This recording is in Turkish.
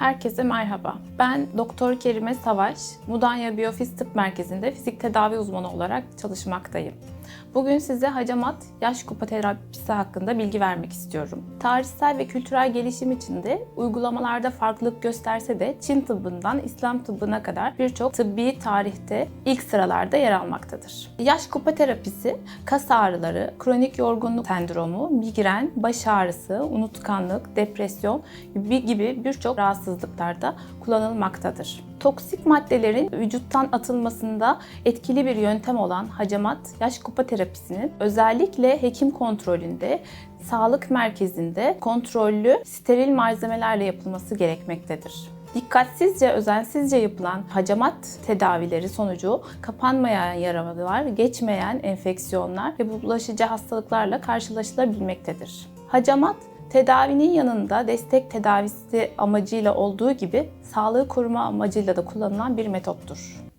Herkese merhaba. Ben Doktor Kerime Savaş, Mudanya Biyofiz Tıp Merkezi'nde fizik tedavi uzmanı olarak çalışmaktayım. Bugün size hacamat yaş kupa terapisi hakkında bilgi vermek istiyorum. Tarihsel ve kültürel gelişim içinde uygulamalarda farklılık gösterse de Çin tıbbından İslam tıbbına kadar birçok tıbbi tarihte ilk sıralarda yer almaktadır. Yaş kupa terapisi kas ağrıları, kronik yorgunluk sendromu, migren, baş ağrısı, unutkanlık, depresyon gibi birçok rahatsızlıklarda kullanılmaktadır. Toksik maddelerin vücuttan atılmasında etkili bir yöntem olan hacamat yaş kupa terapisinin özellikle hekim kontrolünde sağlık merkezinde kontrollü steril malzemelerle yapılması gerekmektedir. Dikkatsizce, özensizce yapılan hacamat tedavileri sonucu kapanmayan yaralar, geçmeyen enfeksiyonlar ve bulaşıcı hastalıklarla karşılaşılabilmektedir. Hacamat Tedavinin yanında destek tedavisi amacıyla olduğu gibi sağlığı koruma amacıyla da kullanılan bir metottur.